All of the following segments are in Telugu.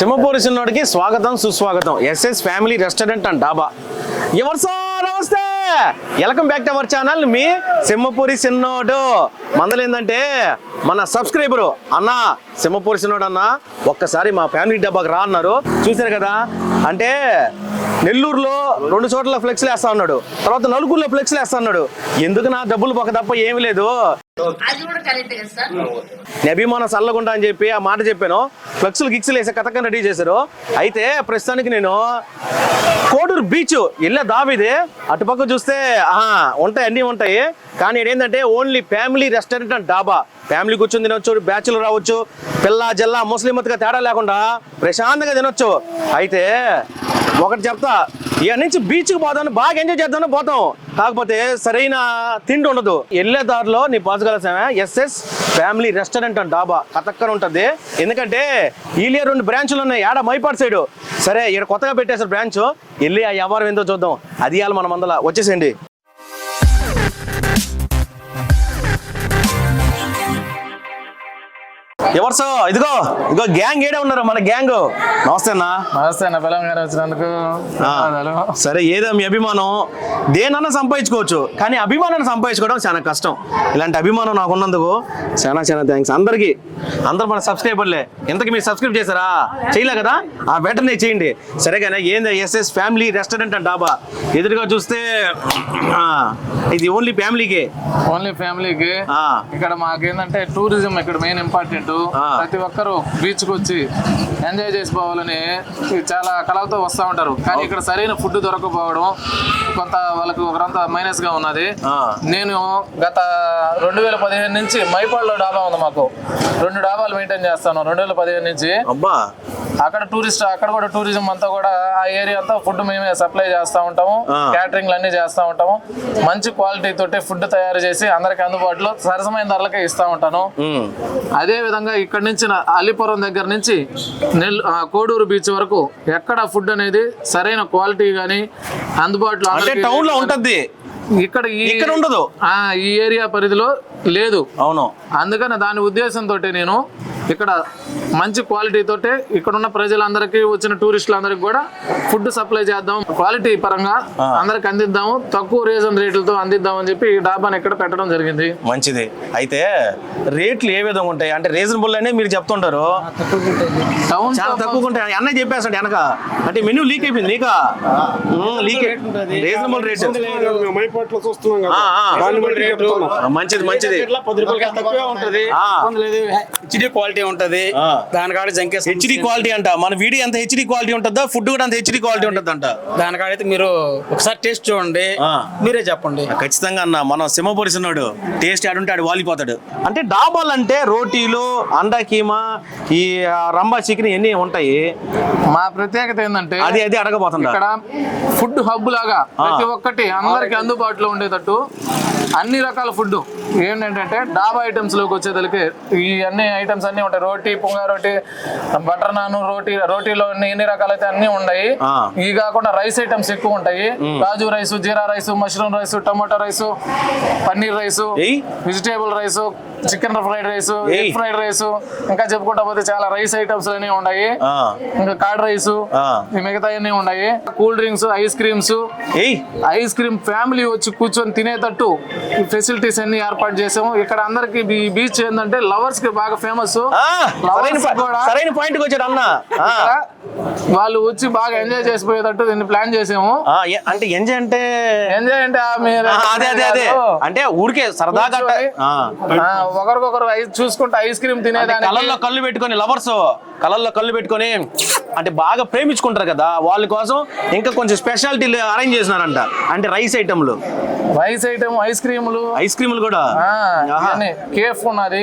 సింహపూరి సిన్నోడికి స్వాగతం సుస్వాగతం. SS family restaurant and dhaba. ఎవరు sir welcome back to our channel మీ సింహపూరి సిన్నోడు. మందలు ఏంటంటే మన సబ్స్క్రైబరు అన్న సింహపూరి సిన్నోడు అన్న ఒక్కసారి మా ఫ్యామిలీ డబ్బాకి రా అన్నారు. చూశారు కదా? అంటే నెల్లూరులో రెండు చోట్ల ఫ్లెక్స్లు వేస్తా ఉన్నాడు. తర్వాత నలుగురులో ఫ్లెక్స్లు వేస్తా ఉన్నాడు. ఎందుకు నా డబ్బులు పొక్క తప్ప ఏమీ లేదు. అభిమానం చల్లగుంటా అని చెప్పి ఆ మాట చెప్పాను. ఫ్లెక్స్లు గిక్స్లు వేసే కథకం రెడీ చేశారు. అయితే ప్రస్తుతానికి నేను కోడూరు బీచ్ ఇళ్ళ దావిది. అటుపక్క చూస్తే ఆహా ఉంటాయి అన్నీ ఉంటాయి. కానీ ఏంటంటే only family restaurant and dhaba. Family కూర్చొని తినొచ్చు బ్యాచులర్ రావచ్చు పిల్ల జల్లా ముస్లింగా తేడా లేకుండా ప్రశాంతంగా తినొచ్చు. అయితే ఒకటి చెప్తా ఇక నుంచి బీచ్కి పోదాం బాగా ఎంజాయ్ చేద్దామని పోతాం. కాకపోతే సరైన తిండి ఉండదు. వెళ్ళే దారిలో నీ పాచగలసామే SS family restaurant and dhaba కతక్కన ఉంటుంది. ఎందుకంటే ఈలియా రెండు బ్రాంచ్లు ఉన్నాయి. ఆడ మైపాడు సైడ్ సరే ఇక్కడ కొత్తగా పెట్టేశారు బ్రాంచ్ వెళ్ళి ఆ వ్యవహారం ఏందో చూద్దాం. అది ఇవ్వాలి మన మందల. వచ్చేసేయండి. ఎవరు సో? ఇదిగో ఇదిగో గ్యాంగ్ ఏడే ఉన్నారు మన గ్యాంగ్ నమస్తే అన్నా. నమస్తే అన్న పిల్లం గారు వచ్చినందుకు. సరే ఏదో మీ అభిమానం. దేనన్నా సంపాదించుకోవచ్చు కానీ అభిమానాన్ని సంపాదించుకోవడం చాలా కష్టం. ఇలాంటి అభిమానం నాకు ఉన్నందుకు చాలా చాలా థ్యాంక్స్ అందరికీ అందరు మన సబ్స్క్రైబర్లే ఇంతకు మీరు సబ్స్క్రైబ్ చేశారా? చేయలే కదా? ఆ వెంటనే చేయండి. సరే కానీ ఏంది ఎస్ఎస్ ఫ్యామిలీ రెస్టారెంట్ అండ్ డాబా. ఎదురుగా చూస్తే ఇది ఓన్లీ ఫ్యామిలీకే ఓన్లీ ఫ్యామిలీకి. ఇక్కడ మాకేంటంటే టూరిజం ఇక్కడ మెయిన్ ఇంపార్టెంట్. ప్రతి ఒక్కరు బీచ్కి వచ్చి ఎంజాయ్ చేసిపోవాలని చాలా కళలతో వస్తూ ఉంటారు. కానీ ఇక్కడ సరైన ఫుడ్ దొరకపోవడం కొంత వాళ్ళకి ఒకరంత మైనస్గా ఉన్నది. నేను గత రెండు వేల పదిహేను నుంచి మైపాడులో డాబా ఉంది మాకు. రెండు డాబాలు మెయింటైన్ చేస్తాను. రెండు వేల పదిహేను నుంచి అక్కడ టూరిస్ట్ అక్కడ కూడా టూరిజం అంతా కూడా ఆ ఏరియా అంతా ఫుడ్ మేమే సప్లై చేస్తూ ఉంటాము ఆ. క్యాటరింగ్ అన్ని చేస్తూ ఉంటాము మంచి క్వాలిటీ తోటి ఫుడ్ తయారు చేసి అందరికి అందుబాటులో సరసమైన ధరలకే ఇస్తూ ఉంటాను. అదే విధంగా ఇక్కడ నుంచి అల్లిపురం దగ్గర నుంచి నెల్ కోడూరు బీచ్ వరకు ఎక్కడ ఫుడ్ అనేది సరైన క్వాలిటీ గానీ అందుబాటులో టౌన్లో ఉంటది ఇక్కడ ఇక్కడ ఉండదు. ఆ, ఈ ఏరియా పరిధిలో లేదు అవును అందుకని దాని ఉద్దేశంతో నేను ఇక్కడ మంచి క్వాలిటీ తోటే ఇక్కడ ఉన్న ప్రజలందరికీ వచ్చిన టూరిస్టులందరికీ కూడా ఫుడ్ సప్లై చేద్దాం. క్వాలిటీ పరంగా అందరికి అందిద్దాము. తక్కువ రీజన్ రేట్లతో అందిద్దాం అని చెప్పి ఈ డాబాని ఇక్కడ పెట్టడం జరిగింది. మంచిది. అయితే రేట్లు ఏ విధంగా ఉంటాయి? అంటే రీజనబుల్ అనే మీరు చెప్తుంటారు. టౌన్ చాలా తక్కువ ఉంటాయి. అన్నయ్య చెప్పేస్తాడు వెనక. అంటే మెనూ లీక్ అయిపోయింది నీకా లీక్. Reasonable rate. మంచిది మంచిది. క్వాలిటీ ఉంటది. దానికాడ జంకేస్ హెచ్డి క్వాలిటీ అంట. మన వీడియో అంత హెచ్డి క్వాలిటీ ఉంటుందా ఫుడ్ కూడా అంత హెచ్డి క్వాలిటీ ఉంటుందంట. దానికాడైతే మీరు ఒకసారి టేస్ట్ చూడండి. ఆ. మీరే చెప్పండి. ఖచ్చితంగా అన్న మనం సింహపొడిసినాడు టేస్ట్ ఆడుంటే ఆడు వాలిపోతాడు. అంటే డాబాలు అంటే రోటీలు అండా కీమా ఈ రంబా చికెన్ ఇవన్నీ ఉంటాయి? మా ప్రత్యేకత ఏంటంటే అది అది అడగబోతుందా? ఇక్కడ ఫుడ్ హబ్ లాగా ప్రతి ఒక్కటి అందరికి అందుబాటులో ఉండేటట్టు అన్ని రకాల ఫుడ్ ఏంటంటే డాబా ఐటమ్స్లోకి వచ్చేదలికి ఈ అన్ని ఐటమ్స్ అన్ని ఉంటాయి. రోటీ పుంగా రోటీ బటర్ నాన్ రోటీ రోటీలో అన్ని ఎన్ని రకాలైతే అన్ని ఉన్నాయి. ఇవి కాకుండా రైస్ ఐటమ్స్ ఎక్కువ ఉంటాయి. Kaju rice jeera rice mushroom rice tomato rice paneer rice. Vegetable rice chicken fried rice. Egg fried rice ఇంకా చెప్పుకుంటా పోతే చాలా రైస్ ఐటమ్స్ అనేవి ఉన్నాయి ఇంకా కార్డ్ రైస్. మిగతా అన్ని ఉన్నాయి cool drinks ice creams ice cream family వచ్చి కూర్చొని తినేటట్టు ఫెసిలిటీస్ అన్ని ఏర్పాటు చేసాము. ఇక్కడ అందరికి బీచ్ ఏంటంటే లవర్స్కి బాగా ఫేమస్. ఆ, సరైన పా- సరైన పాయింట్కి వచ్చాడు అన్న. వాళ్ళు వచ్చి బాగా ఎంజాయ్ చేసిపోయేటట్టు దీన్ని ప్లాన్ చేసాము. అంటే ఎంజాయ్ అంటే ఎంజాయ్ అంటే అదే అదే అదే. అంటే ఊరికే సరదాగా ఒకరికొకరు ఐస్ చూసుకుంటే ఐస్ క్రీమ్ అంటే తినేదానికి కళ్ళల్లో కళ్ళు పెట్టుకొని లవర్స్ కళ్ళల్లో కళ్ళు పెట్టుకొని అంటే బాగా ప్రేమించుకుంటారు కదా వాళ్ళ కోసం ఇంకా కొంచెం స్పెషాలిటీలు అరేంజ్ చేసినారంట. అంటే రైస్ ఐటమ్లు రైస్ ఐటమ్ ఐస్ క్రీములు ఐస్ క్రీములు కూడా. కేఫ్ ఉన్నది.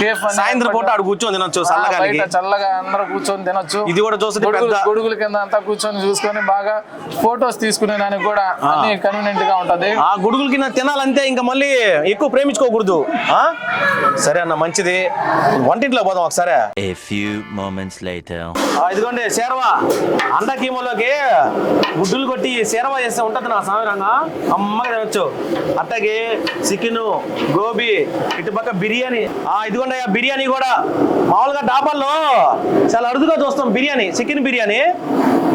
కేఫ్ సాయంత్రం పూట ఆడు కూర్చొని తినొచ్చు బయట చల్లగా అందరూ కూర్చొని తినొచ్చు. ఇది కూడా చూస్తుంటే గొడుగులు గొడుగుల కింద అంతా కూర్చొని చూసుకొని బాగా ఫొటోస్ తీసుకునే దానికి కూడా అన్ని కన్వీనియంట్గా ఉంటది. ఆ గుడుగులకి నా తినాలంతే ఇంకా మళ్ళీ ఎక్కువ ప్రేమించుకోకూడదు. ఆ? సరే అన్న మంచిది. వంటింట్లో పోదాం ఒకసారి. Few moments later. ఆ, ఇదిగోండి సేరవా అండ కీమోలోకి గుడ్డులు కొట్టి సేరవా చేస్తే ఉంటుంది నా సమయంగా అమ్మగా తినొచ్చు. అట్టకి చికెన్ గోబీ ఇటుపక్క బిర్యానీ. ఆ ఇదిగోండి బిర్యానీ కూడా. మామూలుగా డాబాల్లో చాలా అరుదుగా చూస్తాం biryani chicken biryani.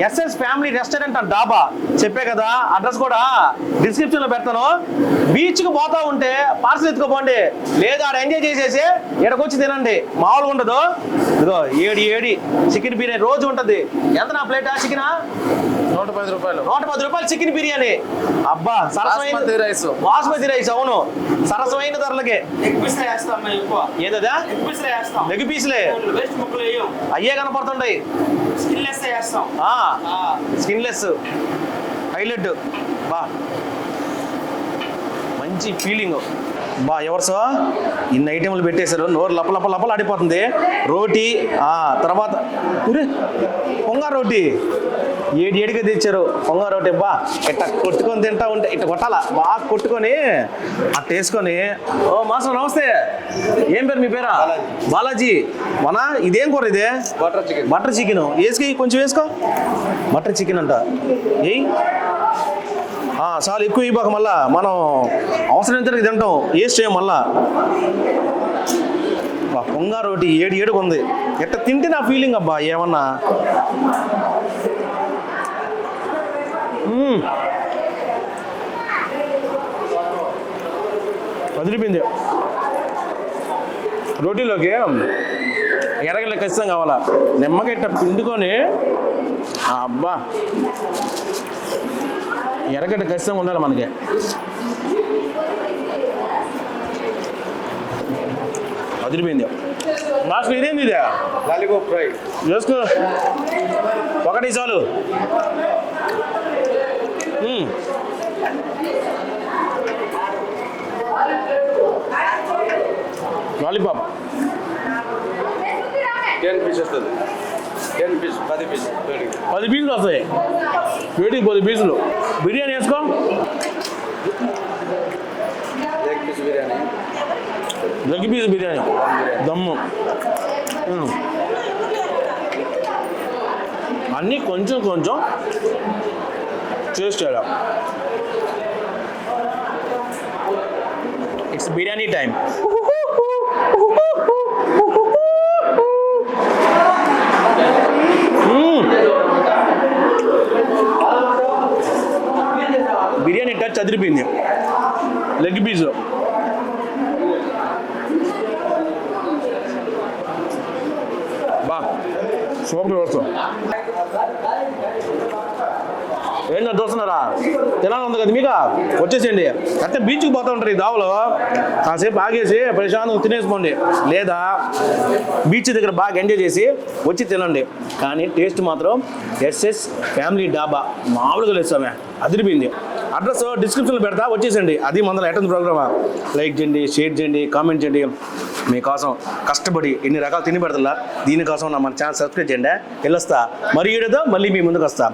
SS family restaurant అంట డాబా. చెప్పే కదా అడ్రస్ కూడా డిస్క్రిప్షన్లో పెడతాను. బీచ్కు పోతా ఉంటే పార్సల్ ఎత్తుకోపోండి. లేదా ఆడ ఎంజాయ్ చేసేసి ఇక్కడికొచ్చి తినండి. మామూలుగా ఉండదు. ఇదిగో ఏడి ఏడి. చికెన్ బిర్యానీ రోజు ఉంటది. ఎంత నా ప్లేట్ చికెనా? నూట పది రూపాయలు. నూట పది రూపాయలు చికెన్ బిర్యానీ. అబ్బా సరసమైన బాస్మతి రైస్. బాస్మతి రైస్ అవును. సరసమైన ధరలకే. ఏదదా? వేస్తాం. లెగ్ పీసులే అయ్యే కనపడుతుంటాయి. వేస్తాం. స్కిన్లెస్ హైలైట్ బా. మంచి ఫీలింగ్ బా ఎవరు సో ఇన్ని ఐటెంలు పెట్టేశారు. నోరు లప లప లపలు ఆడిపోతుంది. రోటీ ఆ తర్వాత పొంగ రోటీ. ఏడు ఏడుగా తెచ్చారు. పొంగ రోటీ బా ఇట్ట కొట్టుకొని తింటా ఉంటే ఇట్ట కొట్టాలా? బాగా కొట్టుకొని అట్ట వేసుకొని. ఓ మాస్టర్ నమస్తే. ఏం పేరు మీ పేరా? బాలాజీ. మన ఇదేం కూర ఇదే? Butter chicken. Butter chicken. వేసుకి కొంచెం వేసుకో. బటర్ చికెన్ అంట. ఏయ్. ఆ, చాలా ఎక్కువ ఇవ్వక మళ్ళా. మనం అవసరం ఎంత తింటాం. వేస్ట్ చేయం మళ్ళా. పొంగ రోటి ఏడు ఏడుగా ఉంది. ఎట్ట తింటే నా ఫీలింగ్ అబ్బా ఏమన్నా. వదిలిపోయింది రోటీలోకి ఎడగల ఖచ్చితంగా కావాలా? నిమ్మకాయ ఇట్ట పిండుకొని అబ్బా! ఎర్రగడ్డ ఖచ్చితంగా ఉండాలి మనకి. అదిరిపోయింది లాస్ట్ ఇదేంది ఇదే? Lollipop fry. చేసుకో ఒకటి చాలు. లాలీపాప్. టెన్ పీస్ వస్తుంది. టెన్ పీస్ పది పీస్ పది పీసులు వస్తాయి. వేటికి పది పీసులు. బిర్యానీ వేసుకో. Egg piece biryani. Leg piece biryani. Dum. మ్మ్. అన్నీ కొంచెం కొంచెం. టేస్ట్ చేయాలి? It's biryani time biryani touch అదిరిపోయింది. లెగ్ పీస్ బా సూపర్ వస్తాం. ఏంటో చూస్తున్నారా తెలంగాణ ఉంది కదా మీకు? వచ్చేసేయండి. అంటే బీచ్కి పోతూ ఉంటారు ఈ దావలో. కాసేపు ఆగేసి ప్రశాంతంగా తినేసుకోండి. లేదా బీచ్ దగ్గర బాగా ఎంజాయ్ చేసి వచ్చి తినండి. కానీ టేస్ట్ మాత్రం ఎస్ఎస్ ఫ్యామిలీ డాబా. మామూలుగా లేదు అదిరిపోయింది. అడ్రస్ డిస్క్రిప్షన్లో పెడతా. వచ్చేసండి అది మందల ఎటన్ ప్రోగ్రామా? లైక్ చేయండి షేర్ చేయండి కామెంట్ చేయండి. మీకోసం కష్టపడి ఎన్ని రకాలు తిని పెడతా దీనికోసం నా మన ఛానల్ సబ్స్క్రైబ్ చేయండి. వెళ్ళొస్తా. మరి ఈడదో మళ్ళీ మీ ముందుకు వస్తా.